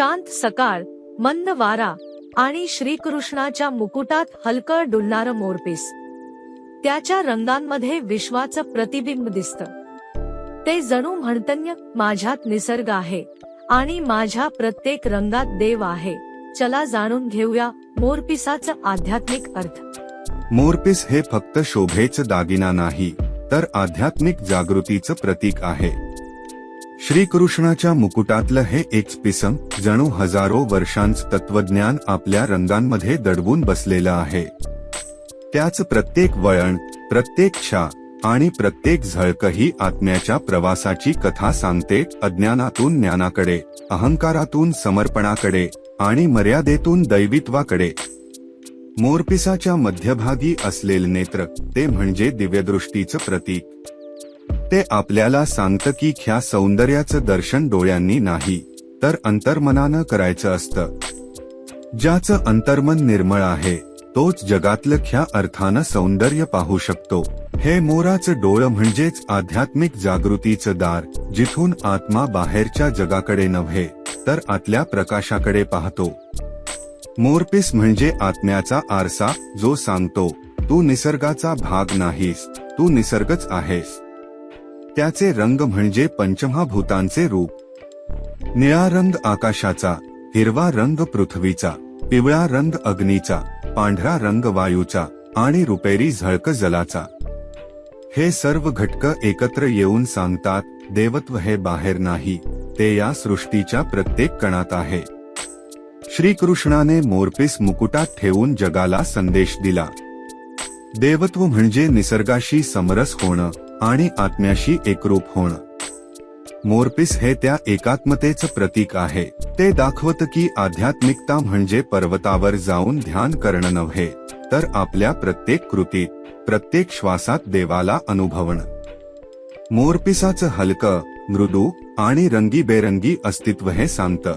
शांत सकाळ मंद वारा आणि श्रीकृष्णाच्या मुकुटात हलकं डुलणारं मोरपीस. त्याच्या रंगांमध्ये विश्वाचं प्रतिबिंब दिसत. ते जणू म्हणतन्य माझ्यात निसर्ग आहे आणि माझ्या प्रत्येक रंगात देव आहे. चला जाणून घेऊया मोरपिसाचं आध्यात्मिक अर्थ. मोरपीस हे फक्त शोभेचं दागिना नाही तर आध्यात्मिक जागृतीचं प्रतीक आहे. श्रीकृष्णाच्या मुकुटातलं हे एक पिसम जणू हजारो वर्षांचं तत्वज्ञान आपल्या रंगांमध्ये दडवून बसलेलं आहे. त्याच प्रत्येक वळण प्रत्येक छा आणि प्रत्येक झळक ही आत्म्याच्या प्रवासाची कथा सांगते अज्ञानातून ज्ञानाकडे अहंकारातून समर्पणाकडे आणि मर्यादेतून दैवित्वाकडे. मोरपिसाच्या मध्यभागी असलेले नेत्र ते म्हणजे दिव्यदृष्टीचं प्रतीक. ते आपल्याला सांगतं की ख्या सौंदर्याचं दर्शन डोळ्यांनी नाही तर अंतर्मनानं करायचं असतं. ज्याचं अंतर्मन निर्मळ आहे तोच जगातलं ख्या अर्थानं सौंदर्य पाहू शकतो. हे मोराचं डोळं म्हणजेच आध्यात्मिक जागृतीचं दार जिथून आत्मा बाहेरच्या जगाकडे नव्हे तर आतल्या प्रकाशाकडे पाहतो. मोरपीस म्हणजे आत्म्याचा आरसा जो सांगतो तू निसर्गाचा भाग नाहीस तू निसर्गच आहेस. त्याचे रंग म्हणजे पंचमहाभूतांचे रूप. निळा रंग आकाशाचा हिरवा रंग पृथ्वीचा पिवळा रंग अग्नीचा पांढरा रंग वायूचा आणि रुपेरी झळक जलाचा. हे सर्व घटक एकत्र येऊन सांगतात देवत्व हे बाहेर नाही ते या सृष्टीच्या प्रत्येक कणात आहे. श्रीकृष्णाने मोरपीस मुकुटात ठेवून जगाला संदेश दिला. देवत्व म्हणजे निसर्गाशी समरस होणं. आणि आत्म्याशी एकरूप होणं. मोरपीस हे त्या एकात्मतेचं प्रतीक आहे. ते दाखवत की आध्यात्मिकता म्हणजे पर्वतावर जाऊन ध्यान करणं नव्हे तर आपल्या प्रत्येक कृतीत प्रत्येक श्वासात देवाला अनुभवणं. मोरपिसाचं हलकं मृदू आणि रंगीबेरंगी अस्तित्व हे सांगतं.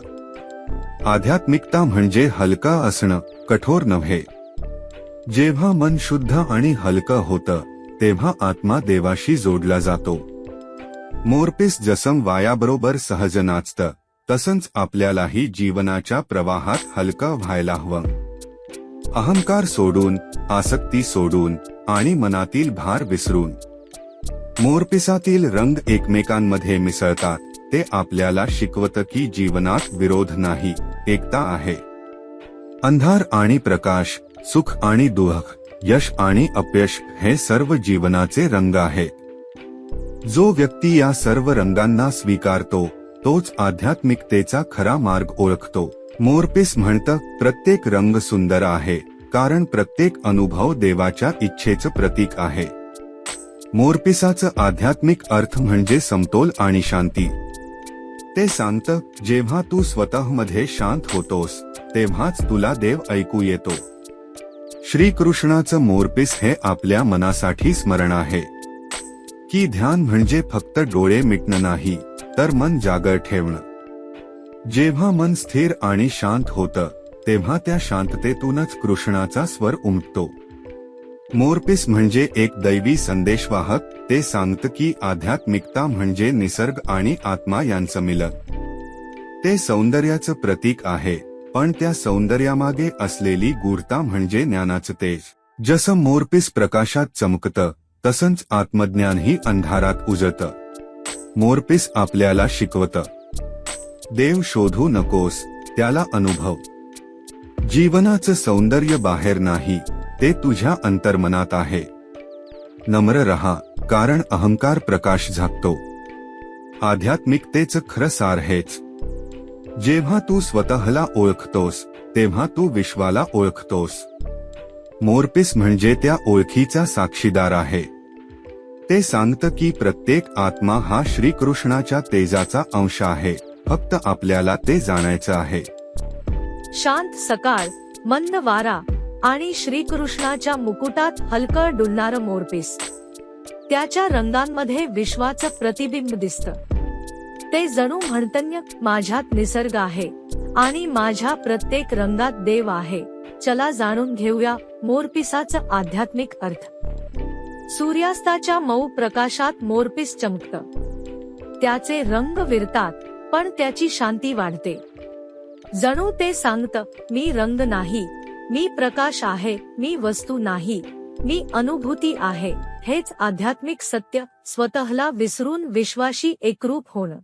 आध्यात्मिकता म्हणजे हलका असणं कठोर नव्हे. जेव्हा मन शुद्ध आणि हलकं होतं तेव्हा आत्मा देवाशी जोडला जातो. मोरपीस जसं वायाबरोबर सहज नाचतं तसंच आपल्यालाही जीवनाच्या प्रवाहात हलकं व्हायला हवं. अहंकार सोडून आसक्ती सोडून आणि मनातील भार विसरून. मोरपिसातील रंग एकमेकांमध्ये मिसळतात ते आपल्याला शिकवत की जीवनात विरोध नाही एकता आहे. अंधार आणि प्रकाश सुख आणि दुःख यश आणि अपयश हे सर्व जीवनाचे रंग आहेत जो व्यक्ती या सर्व रंगांना स्वीकारतो तोच आध्यात्मिकतेचा खरा मार्ग ओळखतो. मोरपीस म्हणतं प्रत्येक रंग सुंदर आहे कारण प्रत्येक अनुभव देवाच्या इच्छेचं प्रतीक आहे. मोरपिसाचं आध्यात्मिक अर्थ म्हणजे समतोल आणि शांती. ते सांगतं जेव्हा तू स्वतःमध्ये शांत होतोस तेव्हाच तुला देव ऐकू येतो. श्रीकृष्णाचं मोरपीस हे आपल्या मनासाठी स्मरण आहे. की ध्यान म्हणजे फक्त डोळे मिटणं नाही तर मन जागर ठेवणं. जेव्हा मन स्थिर आणि शांत होतं तेव्हा त्या शांततेतूनच कृष्णाचा स्वर उमटतो. मोरपीस म्हणजे एक दैवी संदेशवाहक ते सांगतं की आध्यात्मिकता म्हणजे निसर्ग आणि आत्मा यांचं मिलन. ते सौंदर्याचं प्रतीक आहे. पण त्या सौंदर्यामागे असलेली गुरता म्हणजे ज्ञानाचं तेज. जसं मोरपीस प्रकाशात चमकतं तसंच आत्मज्ञानही अंधारात उजळतं. मोरपीस आपल्याला शिकवतं. देव शोधू नकोस त्याला अनुभव. जीवनाचं सौंदर्य बाहेर नाही ते तुझ्या अंतर्मनात आहे. नम्र रहा कारण अहंकार प्रकाश झाकतो. आध्यात्मिकतेचं खरं सार हेच. जेव्हा तू स्वतःला ओळखतोस तेव्हा तू विश्वाला ओळखतोस. मोरपीस म्हणजे त्या ओळखीचा साक्षीदार आहे. ते सांगतं की प्रत्येक आत्मा हा श्रीकृष्णाच्या तेजाचा अंश आहे फक्त आपल्याला ते जाणायचं आहे. शांत सकाळ मंद वारा आणि श्रीकृष्णाच्या मुकुटात हलकं डुलणारं मोरपीस. त्याच्या रंगांमध्ये विश्वाचं प्रतिबिंब दिसतं. ते जणू म्हणतन्य माझ्यात निसर्ग आहे. आणि माझ्या प्रत्येक रंगात देव आहे. चला जाणून घेऊया मोरपिसाचं आध्यात्मिक अर्थ. सूर्यास्ताच्या मऊ प्रकाशात मोरपीस चमकतं. त्याचे रंग विरतात पण त्याची शांती वाढते. जणू ते सांगत मी रंग नाही. मी प्रकाश आहे. मी वस्तू नाही. मी अनुभूती आहे. हेच आध्यात्मिक सत्य स्वतःला विसरून विश्वाशी एकरूप होणं.